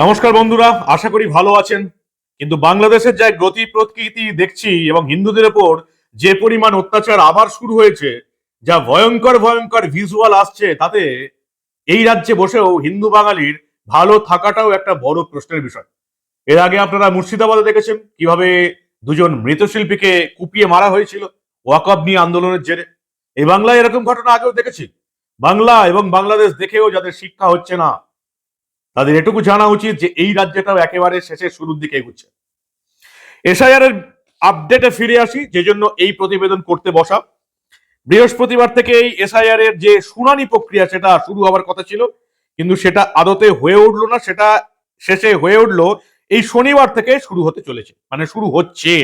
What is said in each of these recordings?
নমস্কার বন্ধুরা, আশা করি ভালো আছেন। কিন্তু বাংলাদেশের যা গতি প্রকৃতি দেখছি এবং হিন্দুদের ওপর যে পরিমাণ অত্যাচার আবার শুরু হয়েছে, যা ভয়ঙ্কর ভয়ঙ্কর ভিজুয়াল আসছে, তাতে এই রাজ্যে বসেও হিন্দু বাঙালির ভালো থাকাটাও একটা বড় প্রশ্নের বিষয়। এর আগে আপনারা মুর্শিদাবাদে দেখেছেন কীভাবে দুজন মৃৎশিল্পীকে কুপিয়ে মারা হয়েছিল ওয়াকআপ নিয়ে আন্দোলনের জেরে। এই বাংলায় এরকম ঘটনা আগেও দেখেছি। বাংলা এবং বাংলাদেশ দেখেও যাদের শিক্ষা হচ্ছে না তাদের এটুকু জানা উচিত যে এই রাজ্যটাও একেবারে শেষের শুরুর দিকে এগুচ্ছে। এসআইআর এর আপডেটে ফিরে আসি, যে জন্য এই প্রতিবেদন করতে বসা। বৃহস্পতিবার থেকে এই এসআইআর এর যে শুনানি প্রক্রিয়া, সেটা শুরু হওয়ার কথা ছিল, কিন্তু সেটা আদতে হয়ে উঠল না, সেটা শেষে হয়ে উঠল এই শনিবার থেকে শুরু হতে চলেছে মানে শুরু হচ্ছে।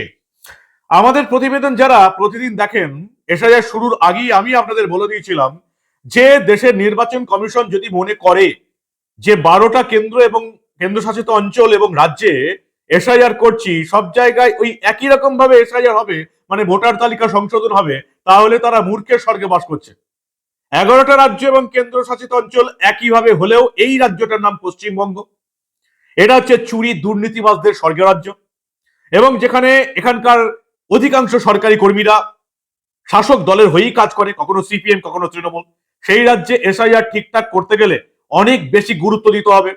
আমাদের প্রতিবেদন যারা প্রতিদিন দেখেন, এসআইআর শুরুর আগেই আমি আপনাদের বলে দিয়েছিলাম, যে দেশের নির্বাচন কমিশন যদি মনে করে যে বারোটা কেন্দ্র এবং কেন্দ্রশাসিত অঞ্চল এবং রাজ্যে এসআইআর করছি, সব জায়গায় ওই একই রকম ভাবে এসআইআর হবে মানে ভোটার তালিকা সংশোধন হবে, তাহলে তারা মূর্খের স্বর্গে বাস করছে। এগারোটা রাজ্য এবং কেন্দ্রশাসিত অঞ্চল একইভাবে হলেও এই রাজ্যটার নাম পশ্চিমবঙ্গ। এটা হচ্ছে চুরি দুর্নীতিবাজদের স্বর্গরাজ্য এবং যেখানে এখানকার অধিকাংশ সরকারি কর্মীরা শাসক দলের হয়েই কাজ করে, কখনো সিপিএম, কখনো তৃণমূল। সেই রাজ্যে এসআইআর ঠিকঠাক করতে গেলে অনেক বেশি গুরুত্ব দিতে হবে।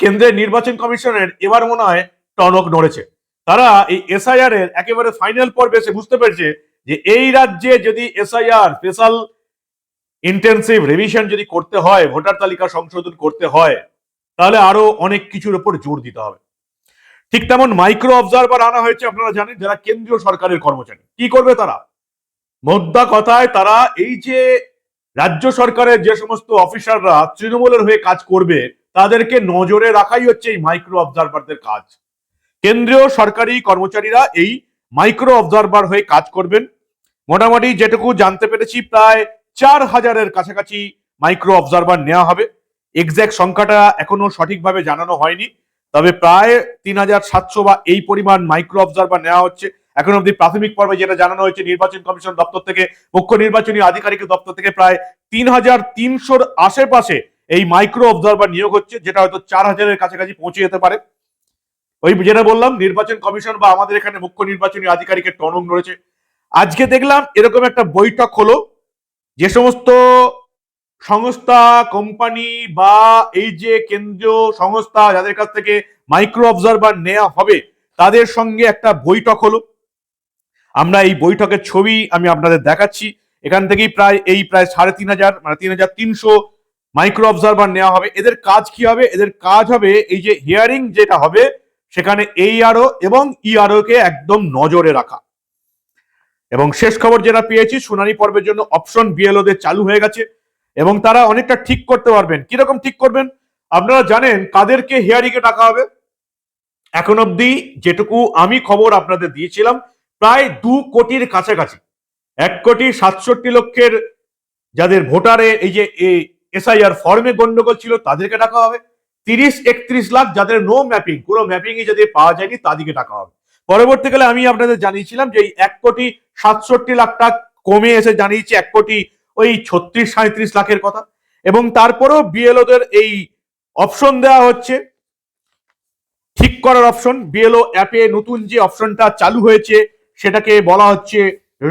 কেন্দ্রের নির্বাচন কমিশনের এবার মনে হয় টনক নড়েছে। তারা এই এসআইআর এর একেবারে ফাইনাল পর্বে এসে বুঝতে পেরেছে যে এই রাজ্যে যদি এসআইআর স্পেশাল ইন্টেন্সিভ রিভিশন যদি করতে হয়, ভোটার তালিকা সংশোধন করতে হয়, তাহলে আরও অনেক কিছুর উপর জোর দিতে হবে। ঠিক তেমন মাইক্রো অবজারভার আনা হয়েছে আপনারা জানেন, যারা কেন্দ্রীয় সরকারের কর্মচারী। কি করবে তারা? মোদ্দা কথায় তারা এই যে রাজ্য সরকারের যে সমস্ত অফিসাররা তৃণমূলের হয়ে কাজ করবে, তাদেরকে নজরে রাখাই হচ্ছে এই মাইক্রো অবজারভারদের কাজ। কেন্দ্রীয় সরকারি কর্মচারীরা এই মাইক্রো অবজারভার হয়ে কাজ করবেন। মোটামুটি যেটুকু জানতে পেরেছি, প্রায় চার হাজারের কাছাকাছি মাইক্রো অবজারভার নেওয়া হবে। এক্স্যাক্ট সংখ্যাটা এখনও সঠিকভাবে জানানো হয়নি, তবে প্রায় তিন হাজার সাতশো বা এই পরিমাণ মাইক্রো অবজারভার নেওয়া হচ্ছে। এখন অব্দি প্রাথমিক পর্বে যেটা জানানো হয়েছে, নির্বাচন কমিশন দপ্তর থেকে, মুখ্য নির্বাচনী আধিকারিকের দপ্তর থেকে প্রায় তিন হাজার তিনশোর আশেপাশে এই মাইক্রো অবজারভার নিয়োগ হচ্ছে, যেটা হয়তো চার হাজারের কাছাকাছি পৌঁছে যেতে পারে। ওই যেটা বললাম, নির্বাচন কমিশন বা আমাদের এখানে মুখ্য নির্বাচনী আধিকারিকের টনক রয়েছে আজকে দেখলাম এরকম একটা বৈঠক হলো, যে সমস্ত সংস্থা, কোম্পানি বা এই যে কেন্দ্রীয় সংস্থা, যাদের কাছ থেকে মাইক্রো অবজারভার নেওয়া হবে, তাদের সঙ্গে একটা বৈঠক হলো। আমরা এই বৈঠকের ছবি আমি আপনাদের দেখাচ্ছি। এখান থেকেই প্রায়, এই প্রায় সাড়ে তিন হাজার মানে তিন হাজার তিনশো মাইক্রো অবজারভার নেওয়া হবে। এদের কাজ কি হবে? এদের কাজ হবে এই যে হিয়ারিং যেটা হবে, সেখানে এই আরও এবং ইআরও কে একদম নজরে রাখা। এবং শেষ খবর যেটা পেয়েছি, শুনানি পর্বের জন্য অপশন বিএলওদের চালু হয়ে গেছে এবং তারা অনেকটা ঠিক করতে পারবেন। কীরকম ঠিক করবেন? আপনারা জানেন কাদেরকে হিয়ারিং এ ডাকা হবে। এখন অবধি যেটুকু আমি খবর আপনাদের দিয়েছিলাম প্রায় দু কোটির কাছাকাছি। এক কোটি সাতষট্টি লক্ষের যাদের ভোটারে এই যে এসআইআর ফর্মে গন্ডগোল ছিল তাদেরকে ডাকা হবে। তিরিশ, একত্রিশ লাখ যাদের নো ম্যাপিং পুরো ম্যাপিংই যাদের পাওয়া যায়নি তাদেরকে ডাকা হবে। পরবর্তীকালে আমি আপনাদের জানিয়েছিলাম যে এই এক কোটি সাতষট্টি লাখ টাকা কমে এসে জানিয়েছি এক কোটি ওই ছত্রিশ সাঁত্রিশ লাখের কথা। এবং তারপরেও বিএলওদের এই অপশন দেওয়া হচ্ছে। ঠিক করার অপশন বিএলও অ্যাপে নতুন যে অপশনটা চালু হয়েছে সেটাকে বলা হচ্ছে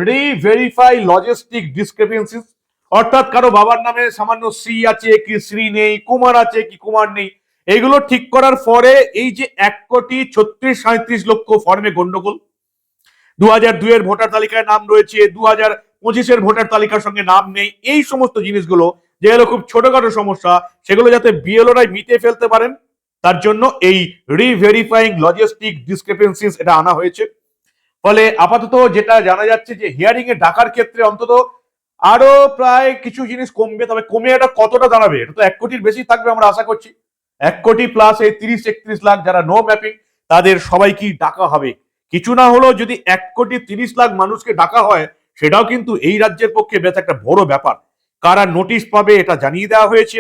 রিভেরিফাই লজিস্টিক ডিসক্রিপেন্সিস অর্থাৎ কারও বাবার নামে সামান্য শ্রী আছে কি শ্রী নেই, কুমার আছে কি কুমার নেই, এগুলো ঠিক করার পরে এই যে এক কোটি ছত্রিশ সাঁত্রিশ লক্ষ ফর্মে গন্ডগোল। দু হাজার দুইয়ের ভোটার তালিকায় নাম রয়েছে দু হাজার পঁচিশের ভোটার তালিকার সঙ্গে নাম নেই, এই সমস্ত জিনিসগুলো যেগুলো খুব ছোটখাটো সমস্যা, সেগুলো যাতে বিএলওরাই মিটে ফেলতে পারেন, তার জন্য এই রিভেরিফাইং লজিস্টিক ডিসক্রিপেন্সিস এটা আনা হয়েছে। ফলে আপাতত যেটা জানা যাচ্ছে যে হিয়ারিং এ ডাকার ক্ষেত্রে অন্তত আরও প্রায় কিছু জিনিস কমবে, তবে কমে এটা কতটা দাঁড়াবে? এটা তো এক কোটির বেশি থাকবে আমরা আশা করছি। এক কোটি প্লাস এই তিরিশ, একত্রিশ লাখ যারা নো ম্যাপিং তাদের সবাইকেই ডাকা হবে। কিছু না হলেও যদি এক কোটি তিরিশ লাখ মানুষকে ডাকা হয়, সেটাও কিন্তু এই রাজ্যের পক্ষে বেশ একটা বড় ব্যাপার। কারা নোটিশ পাবে এটা জানিয়ে দেওয়া হয়েছে।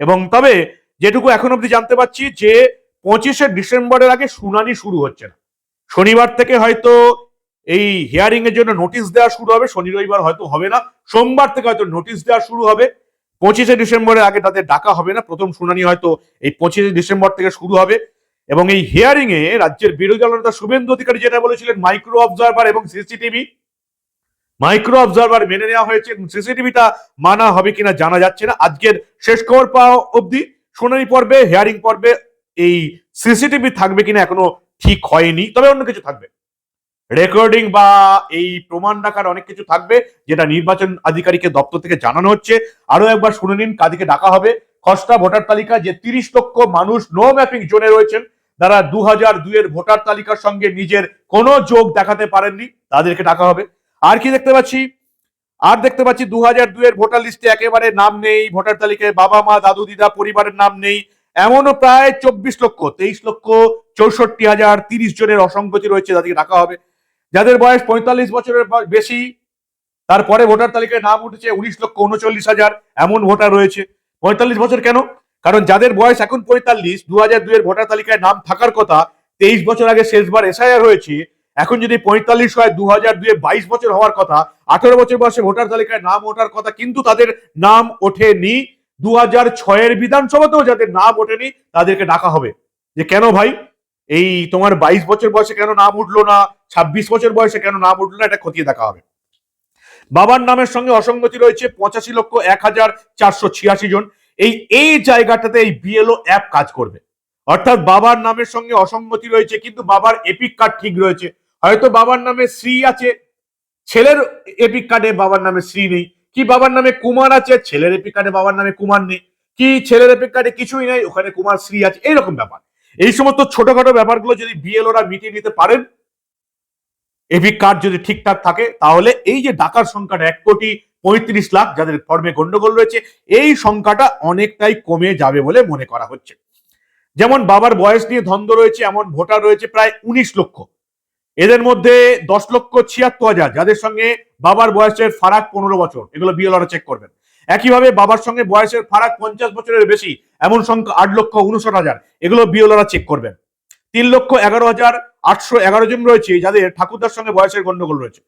এবং তবে যেটুকু এখন অব্দি জানতে পারছি যে পঁচিশে ডিসেম্বরের আগে শুনানি শুরু হচ্ছে না। শনিবার থেকে হয়তো এই হিয়ারিং এর জন্য নোটিশ দেওয়া শুরু হবে, শনি রবিবার হয়তো হবে না। সোমবার থেকে হয়তো নোটিশ দেওয়া শুরু হবে। পঁচিশে ডিসেম্বরের আগে তাদের ডাকা হবে না। প্রথম শুনানি হয়তো এই পঁচিশে ডিসেম্বর থেকে শুরু হবে। এবং এই হিয়ারিং এ রাজ্যের বিরোধী দলনেতা শুভেন্দু অধিকারী যেটা বলেছিলেন মাইক্রো অবজারভার এবং সিসিটিভি মাইক্রো অবজারভার মেনে নেওয়া হয়েছে সিসিটিভিটা মানা হবে কিনা জানা যাচ্ছে না। আজকের শেষ খবর পাওয়া অবধি শুনানি পর্বে হিয়ারিং পর্বে এই সিসিটিভি থাকবে কিনা এখনও ঠিক হয়নি, তবে অন্য কিছু থাকবে। রেকর্ডিং বা এই প্রমাণ রাখার অনেক কিছু থাকবে, যেটা নির্বাচন আধিকারিকের দপ্তর থেকে জানানো হচ্ছে। আরও একবার শুনে নিন কাদিকে ডাকা হবে। খসড়া ভোটার তালিকা, যে তিরিশ লক্ষ মানুষ নো ম্যাপিং জোনে রয়েছেন, তারা দু হাজার দুইয়ের ভোটার তালিকার সঙ্গে নিজের কোনো যোগ দেখাতে পারেননি, তাদেরকে ডাকা হবে। আর কি দেখতে পাচ্ছি? আর দেখতে পাচ্ছি দু হাজার দুইয়ের ভোটার লিস্টে একেবারে নাম নেই, ভোটার তালিকায় বাবা, মা, দাদু, দিদা, পরিবারের নাম নেই। এমনও প্রায় চব্বিশ লক্ষ, তেইশ লক্ষ, চৌষট্টি হাজার তিরিশ জনের অসংগতি রয়েছে তাদেরকে ডাকা হবে। যাদের বয়স পঁয়তাল্লিশ বছরের বেশি, তারপরে ভোটার তালিকায় নাম উঠেছে উনিশ লক্ষ উনচল্লিশ হাজার, এমন ভোটার রয়েছে। পঁয়তাল্লিশ বছর কেন? কারণ যাদের বয়স এখন পঁয়তাল্লিশ দু হাজার দুইয়ের ভোটার তালিকায় নাম থাকার কথা, তেইশ বছর আগে শেষবার এসআইআর হয়েছে, এখন যদি পঁয়তাল্লিশ হয় দু হাজার দুয়ে বাইশ বছর হওয়ার কথা, আঠারো বছর বয়সে ভোটার তালিকায় নাম ওঠার কথা, কিন্তু তাদের নাম ওঠেনি। দু হাজার ছয়ের বিধানসভাতেও যাদের নাম ওঠেনি তাদেরকে ডাকা হবে। যে কেন ভাই? এই তোমার বাইশ বছর বয়সে কেন নাম উঠল না? ছাব্বিশ বছর বয়সে কেন নাম উঠল না? এটা খতিয়ে দেখা হবে। বাবার নামের সঙ্গে অসঙ্গতি রয়েছে পঁচাশি লক্ষ এক হাজার চারশো ছিয়াশি জন। এই এই জায়গাটাতে এই বিএলও অ্যাপ কাজ করবে। অর্থাৎ বাবার নামের সঙ্গে অসঙ্গতি রয়েছে, কিন্তু বাবার এপিক কার্ড ঠিক রয়েছে। হয়তো বাবার নামে শ্রী আছে, ছেলের এপিক কার্ডে বাবার নামে শ্রী নেই। কি বাবার নামে কুমার আছে? ছেলের এপিক কার্ডে বাবার নামে কুমার নেই। কি ছেলের এপিক কার্ডে কিছুই নেই? ওখানে কুমার শ্রী আছে। এইরকম ব্যাপার। এই সমস্ত ছোটখাটো ব্যাপারগুলো যদি বিএলওরা মিটিয়ে নিতে পারেন এপিক কার্ড যদি ঠিকঠাক থাকে, তাহলে এই যে ডাকার সংখ্যাটা এক কোটি পঁয়ত্রিশ লাখ যাদের ফর্মে গন্ডগোল রয়েছে, এই সংখ্যাটা অনেকটাই কমে যাবে বলে মনে করা হচ্ছে। যেমন বাবার বয়স নিয়ে ধন্দ রয়েছে, এমন ভোটার রয়েছে প্রায় উনিশ লক্ষ। এদের মধ্যে দশ লক্ষ ছিয়াত্তর হাজার, যাদের সঙ্গে বাবার বয়সের ফারাক পনেরো বছর, এগুলো বিএলআর চেক করবেন। একইভাবে বাবার সঙ্গে বয়সের ফারাক পঞ্চাশ বছরের বেশি, এমন সংখ্যা আট লক্ষ উনষাট হাজার, এগুলো বিএলআর চেক করবেন। তিন লক্ষ এগারো হাজার আটশো এগারো জন রয়েছে, যাদের ঠাকুরদার সঙ্গে বয়সের গন্ডগোল রয়েছে।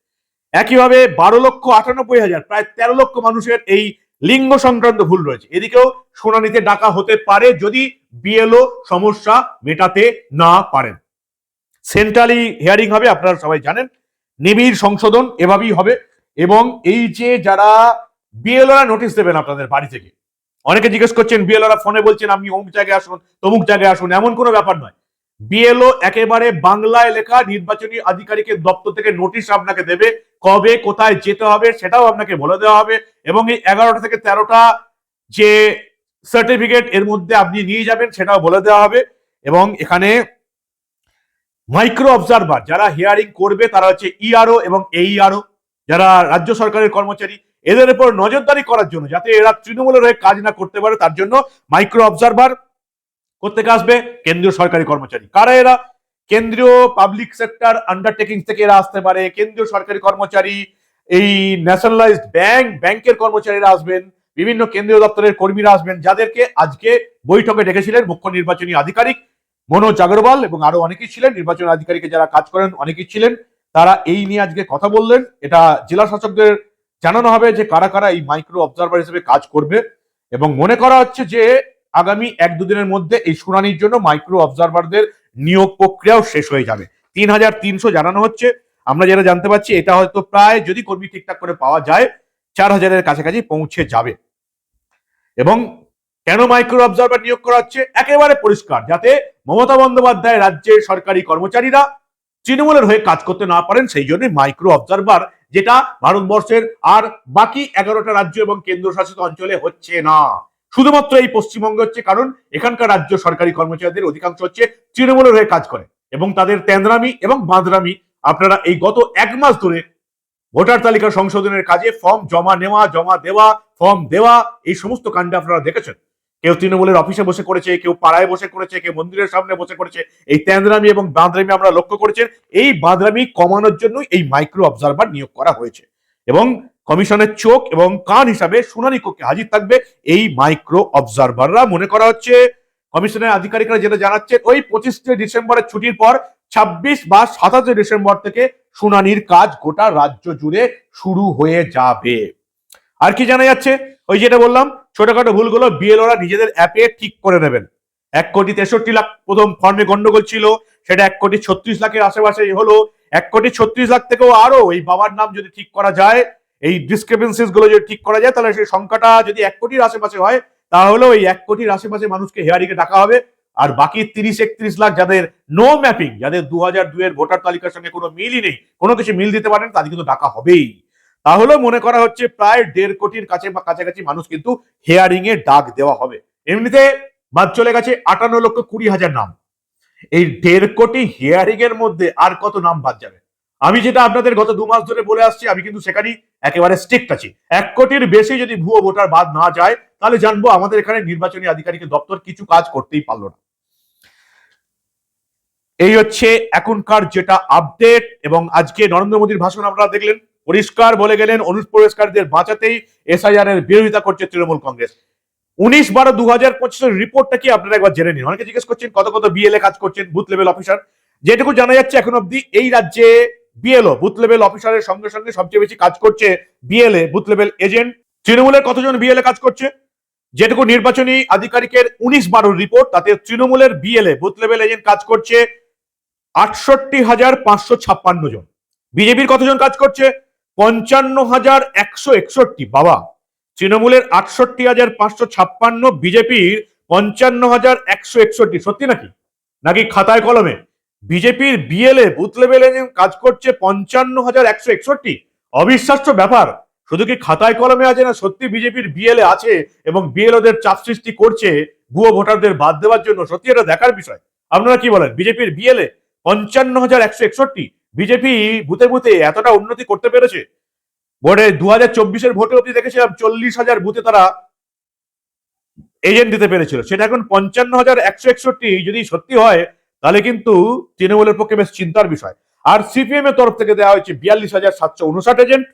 একইভাবে বারো লক্ষ আটানব্বই হাজার, প্রায় তেরো লক্ষ মানুষের এই লিঙ্গ সংক্রান্ত ভুল রয়েছে। এদিকেও শুনানিতে ডাকা হতে পারে যদি বিএলও সমস্যা মেটাতে না পারেন। সেন্ট্রালি হিয়ারিং হবে, আপনারা সবাই জানেন। নিবিড় সংশোধন এভাবেই হবে এবং এই যে যারা বিএলওরা নোটিশ দেবেন আপনাদের বাড়ি থেকে, অনেকে জিজ্ঞেস করছেন, বিএলওরা ফোনে বলছেন, আপনি অমুক জায়গায় আসুন, তমুক জায়গায় আসুন, এমন কোনো ব্যাপার নয়। বিএলও একেবারে বাংলায় লেখা নির্বাচনী আধিকারিকের দপ্তর থেকে নোটিশ আপনাকে দেবে, কবে কোথায় যেতে হবে সেটাও আপনাকে বলে দেওয়া হবে এবং এই এগারোটা থেকে তেরোটা যে সার্টিফিকেট এর মধ্যে আপনি নিয়ে যাবেন সেটাও বলে দেওয়া হবে এবং এখানে মাইক্রো অবজারভার যারা হিয়ারিং করবে তারা হচ্ছে ইআরও এবং এইআরও যারা রাজ্য সরকারের কর্মচারী, এদের উপর নজরদারি করার জন্য, যাতে এরা তৃণমূলের হয়ে কাজ না করতে পারে, তার জন্য মাইক্রো অবজারভার কোথেকে আসবে? কেন্দ্রীয় সরকারি কর্মচারী। কারা এরা? কেন্দ্রীয় পাবলিক সেক্টর আন্ডারটেকিং থেকে এরা আসতে পারে। কেন্দ্রীয় সরকারি কর্মচারী, এই ন্যাশনালাইজড ব্যাংক ব্যাংকের কর্মচারীরা আসবেন। বিভিন্ন কেন্দ্রীয় দপ্তরের কর্মীরা আসবেন। যাদেরকে আজকে বৈঠকে ডেকেছিলেন মুখ্য নির্বাচনী আধিকারিক মনোজ আগরওয়াল এবং আরও অনেকেই ছিলেন, নির্বাচন আধিকারিকে যারা কাজ করেন অনেকেই ছিলেন, তারা এই নিয়ে আজকে কথা বললেন। এটা জেলা শাসকদের জানানো হবে যে কারা কারা এই মাইক্রো অবজারভার হিসেবে কাজ করবে এবং মনে করা হচ্ছে যে আগামী এক দুদিনের মধ্যে এই শুনানির জন্য মাইক্রো অবজারভারদের নিয়োগ প্রক্রিয়াও শেষ হয়ে যাবে। তিন হাজার তিনশো জানানো হচ্ছে। আমরা যেটা জানতে পারছি, এটা হয়তো প্রায় যদি কর্মী ঠিকঠাক করে পাওয়া যায়, চার হাজারের কাছাকাছি পৌঁছে যাবে। এবং কেন মাইক্রো অবজারভার নিয়োগ করা হচ্ছে? একেবারে পরিষ্কার, যাতে মমতা বন্দ্যোপাধ্যায় রাজ্যের সরকারি কর্মচারীরা তৃণমূলের হয়ে কাজ করতে না পারেন, সেই জন্য মাইক্রো অবজারভার যেটা ভারতবর্ষের আর বাকি এগারোটা রাজ্য এবং কেন্দ্রশাসিত অঞ্চলে হচ্ছে না। শুধুমাত্র এই পশ্চিমবঙ্গে হচ্ছে, কারণ এখানকার রাজ্য সরকারি কর্মচারীদের অধিকাংশ হচ্ছে তৃণমূলের হয়ে কাজ করে। এবং তাদের তেন্দ্রামি এবং বাঁদরামি, আপনারা এই গত এক মাস ধরে ভোটার তালিকা সংশোধনের কাজে ফর্ম জমা নেওয়া, জমা দেওয়া ফর্ম দেওয়া, এই সমস্ত কাণ্ডে আপনারা দেখেছেন। কেউ তৃণমূলের অফিসে বসে করেছে, কেউ পাড়ায় বসে করেছে, কেউ মন্দিরের সামনে বসে করেছে। এই তেন্দ্রামি এবং বাঁদরামি আমরা লক্ষ্য করেছেন, এই বাঁদরামি কমানোর জন্য এই মাইক্রো অবজারভার নিয়োগ করা হয়েছে। এবং কমিশনের চোখ এবং কান হিসাবে শুনানি কক্ষে হাজির থাকবে এই মাইক্রো অবজারভাররা মনে করা হচ্ছে, কমিশনের আধিকারিকরা যেটা জানাচ্ছে ওই পঁচিশে ডিসেম্বরের ছুটির পর ছাব্বিশ বা সাতাশে ডিসেম্বর থেকে শুনানির কাজ গোটা রাজ্য জুড়ে শুরু হয়ে যাবে। আর কি জানা যাচ্ছে? ওই যেটা বললাম ছোটখাটো ভুলগুলো বিএলওরা নিজেদের অ্যাপে ঠিক করে নেবেন। এক কোটি তেষট্টি লাখ প্রথম ফর্মে গন্ডগোল ছিল, সেটা এক কোটি ছত্রিশ লাখের আশেপাশে হলো। এক কোটি ছত্রিশ লাখ থেকেও আরও এই বাবার নাম যদি ঠিক করা যায়, এই ডিসক্রিপেন্সিসগুলো যদি ঠিক করা যায়, তাহলে সেই সংখ্যাটা যদি এক কোটির আশেপাশে হয় তাহলে ওই এক কোটির আশেপাশে মানুষকে হেয়ারিং এ ডাকা হবে। আর বাকি তিরিশ একত্রিশ লাখ যাদের নো ম্যাপিং যাদের দু হাজার দুয়ের ভোটার তালিকার সঙ্গে কোনো মিলই নেই, কোনো কিছু মিল দিতে পারেন, তাদের কিন্তু ডাকা হবেই। তাহলেও মনে করা হচ্ছে প্রায় দেড় কোটির কাছে বা কাছাকাছি মানুষ কিন্তু হেয়ারিং এ ডাক দেওয়া হবে। এমনিতে বাদ চলে গেছে আটান্ন লক্ষ কুড়ি হাজার নাম। এই দেড় কোটি হিয়ারিং এর মধ্যে আর কত নাম বাদ যাবে? আমি যেটা আপনাদের গত দু মাস ধরে বলে আসছি, আমি কিন্তু সেখানেই একেবারে স্ট্রিক্ট আছি। এক কোটির বেশি যদি ভুয়ো ভোটার বাদ না যায়, তাহলে জানব আমাদের এখানে নির্বাচনী আধিকারিকের দপ্তর কিছু কাজ করতেই পারল না। এই হচ্ছে এখনকার যেটা আপডেট এবং আজকে নরেন্দ্র মোদীর ভাষণ আপনারা দেখলেন। পরিষ্কার বলে গেলেন অনুপ্রবেশকারীদের বাঁচাতেই এসআইআর এর বিরোধিতা করছে তৃণমূল কংগ্রেস। উনিশ বারো দু হাজার পঁচিশের রিপোর্টটা কি? আপনারা একবার জেনে নিন। অনেকে জিজ্ঞেস করছেন, কত কত বিএলএ কাজ করছেন বুথ লেভেল অফিসার যেটুকু জানা যাচ্ছে, এখন অব্দি এই রাজ্যে বিএলও বুথ লেভেল অফিসারের সঙ্গে সঙ্গে সবচেয়ে বেশি কাজ করছে বিএলএ বুথ লেভেল এজেন্ট তৃণমূলের কতজন বিএলএ কাজ করছে? যেটুকু নির্বাচনী আধিকারিকের উনিশ বারো রিপোর্ট, তাতে তৃণমূলের বিএলএ বুথ লেভেল এজেন্ট কাজ করছে আটষট্টি হাজার পাঁচশো ছাপ্পান্ন জন। বিজেপির কতজন কাজ করছে? পঞ্চান্ন হাজার একশো একষট্টি। বাবা, তৃণমূলের আটষট্টি হাজার পাঁচশো ছাপ্পান্ন, বিজেপির পঞ্চান্ন হাজার একশো একষট্টি। সত্যি নাকি? নাকি খাতায় কলমে? বিজেপির বিএলএ বুথ লেভেলে কাজ করছে পঞ্চান্ন হাজার একশো একষট্টি? অবিশ্বাস্য ব্যাপার। শুধু কি খাতায় কলমে আছে না সত্যি বিজেপির বিএলএ আছে এবং বিএলওদের চাপ সৃষ্টি করছে ভুয়ো ভোটারদের বাদ দেওয়ার জন্য? সত্যি এটা দেখার বিষয়। আপনারা কি বলেন? বিজেপির বিএলএ পঞ্চান্ন হাজার একশো একষট্টি বিজেপি বুথে বুথে এতটা উন্নতি করতে পেরেছে? ভোটে দু হাজার চব্বিশের ভোটে অব্দি দেখেছিলাম চল্লিশ হাজার বুথে তারা এজেন্ট দিতে পেরেছিল। সেটা এখন পঞ্চান্ন হাজার একশো একষট্টি। যদি সত্যি হয়, তাহলে কিন্তু তৃণমূলের পক্ষে বেশ চিন্তার বিষয়। আর সিপিএম এর তরফ থেকে দেওয়া হয়েছে বিয়াল্লিশ হাজার সাতশো উনষাট এজেন্ট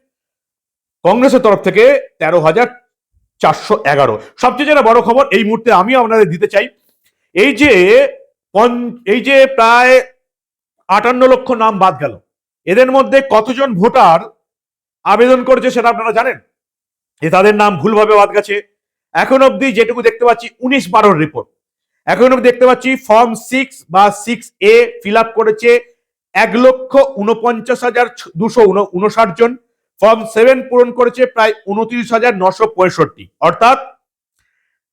কংগ্রেসের তরফ থেকে তেরো হাজার চারশো এগারো। সবচেয়ে যেটা বড় খবর, এই মুহূর্তে আমি আপনাদের দিতে চাই। এই যে এই যে প্রায় আটান্ন লক্ষ নাম বাদ গেল। এদের মধ্যে কতজন ভোটার আবেদন করেছে সেটা আপনারা জানেন? যে তাদের নাম ভুলভাবে বাদ গেছে। এখন অবধি যেটুকু দেখতে পাচ্ছি, উনিশ বারোর রিপোর্ট এখন অবধি দেখতে পাচ্ছি ফর্ম সিক্স বা সিক্স এ ফিল আপ করেছে এক লক্ষ উনপঞ্চাশ হাজার দুশো উনষাট জন। ফর্ম সেভেন পূরণ করেছে প্রায় উনত্রিশ হাজার নশো পঁয়ষট্টি। অর্থাৎ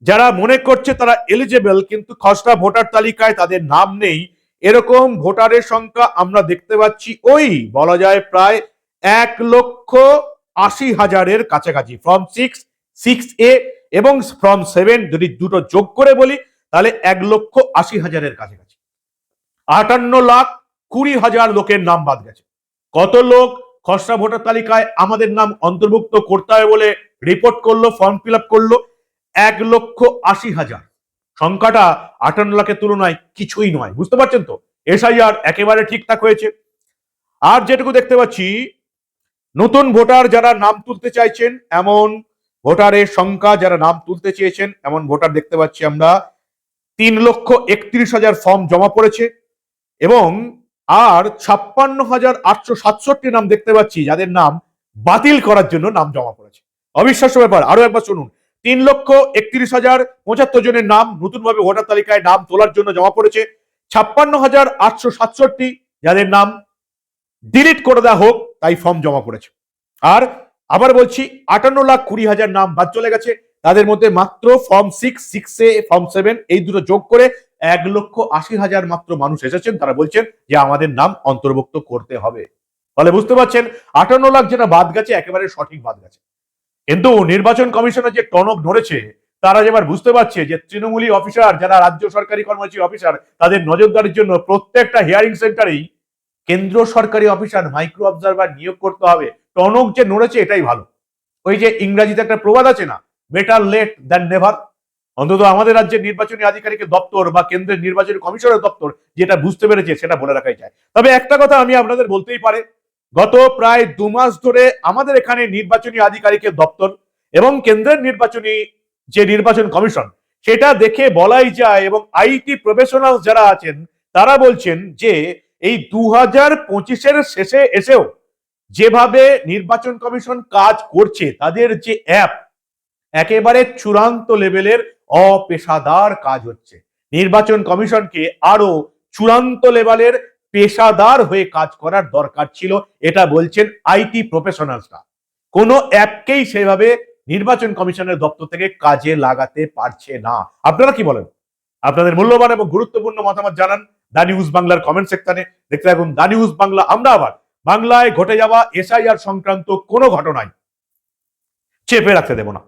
যারা মনে করছে তারা এলিজেবল কিন্তু খসড়া ভোটার তালিকায় তাদের নাম নেই এরকম ভোটারের সংখ্যা আমরা দেখতে পাচ্ছি ওই, বলা যায় প্রায় এক লক্ষ আশি হাজারের কাছাকাছি। ফর্ম সিক্স সিক্স এ এবং ফর্ম সেভেন যদি দুটো যোগ করে বলি, তাহলে এক লক্ষ আশি হাজারের কাছাকাছি। আটান্ন লাখ কুড়ি হাজার লোকের নাম বাদ গেছে। কত লোক খসড়া ভোটার তালিকায় আমাদের নাম অন্তর্ভুক্ত করতে হবে বলে রিপোর্ট করল ফর্ম ফিল করল? এক লক্ষ আশি হাজার। সংখ্যাটা আটান্ন লাখের তুলনায় কিছুই নয়। বুঝতে পারছেন তো? এসআইআর একেবারে ঠিকঠাক হয়েছে। আর যেটুকু দেখতে পাচ্ছি, নতুন ভোটার যারা নাম তুলতে চাইছেন, এমন ভোটারের সংখ্যা যারা নাম তুলতে চেয়েছেন, এমন ভোটার দেখতে পাচ্ছি আমরা। তিন লক্ষ একত্রিশ হাজার ফর্ম জমা পড়েছে এবং আর ছাপ্পান্ন হাজার আটশো সাতষট্টি নাম দেখতে পাচ্ছি, যাদের নাম বাতিল করার জন্য নাম জমা পড়েছে। অবিশ্বাস্য ব্যাপার। আরও একবার শুনুন। তিন লক্ষ একত্রিশ হাজার পঁচাত্তর জনের নাম নতুনভাবে ভোটার তালিকায় নাম তোলার জন্য জমা পড়েছে। ছাপ্পান্ন হাজার আটশো সাতষট্টি যাদের নাম ডিলিট করে দেওয়া হোক, তাই ফর্ম জমা পড়েছে। আর আবার বলছি, আটান্ন লাখ কুড়ি হাজার নাম বাদ চলে গেছে। তাদের মধ্যে মাত্র form six six form seven এই দুটো যোগ করে এক লক্ষ আশি হাজার মাত্র মানুষ এসেছেন। তারা বলছেন যে আমাদের নাম অন্তর্ভুক্ত করতে হবে। ফলে বুঝতে পারছেন, আটান্ন লাখ যেটা বাদ গেছে, একেবারে সঠিক বাদ গেছে। কিন্তু নির্বাচন কমিশনের যে টনক ধরেছে, তারা যেবার বুঝতে পারছে যে তৃণমূলী অফিসার, যারা রাজ্য সরকারি কর্মচারী অফিসার, তাদের নজরদারির জন্য প্রত্যেকটা হিয়ারিং সেন্টারেই কেন্দ্র সরকারি অফিসার মাইক্রো অবজারভার নিয়োগ করতে হবে। টনক যে নড়েছে, এটাই ভালো। ওই যে ইংরাজিতে একটা প্রবাদ আছে না বেটার লেট দ্যান নেভার অন্তত আমাদের রাজ্যের নির্বাচনী আধিকারিকের দপ্তর বা কেন্দ্রের নির্বাচনী কমিশনের দপ্তর যেটা বুঝতে পেরেছে, সেটা বলে রাখাই যায়। তবে একটা কথা আমি আপনাদের বলতেই পারে গত প্রায় দু মাস ধরে আমাদের এখানে নির্বাচনী আধিকারিকের দপ্তর এবং কেন্দ্রের নির্বাচনী যে নির্বাচন কমিশন, সেটা দেখে বলাই যায় এবং আইটি প্রফেশনাল যারা আছেন, তারা বলছেন যে এই দু হাজার পঁচিশের শেষে এসেও যেভাবে নির্বাচন কমিশন কাজ করছে, তাদের যে অ্যাপ, একেবারে চূড়ান্ত লেভেলের অপেশাদার কাজ হচ্ছে। নির্বাচন কমিশনকে আরও চূড়ান্ত লেভেলের পেশাদার হয়ে কাজ করার দরকার ছিল, এটা বলছেন আইটি প্রফেশনালসরা কোনো অ্যাপকেই সেভাবে নির্বাচন কমিশনের দপ্তর থেকে কাজে লাগাতে পারছে না। আপনারা কি বলেন? আপনাদের মূল্যবান এবং গুরুত্বপূর্ণ মতামত জানান দা নিউজ বাংলার কমেন্ট সেকশনে দেখতে থাকুন দা নিউজ বাংলা। আমরা আবার বাংলায় ঘটে যাওয়া এসআইআর সংক্রান্ত কোনো ঘটনায় চেপে রাখতে দেব না।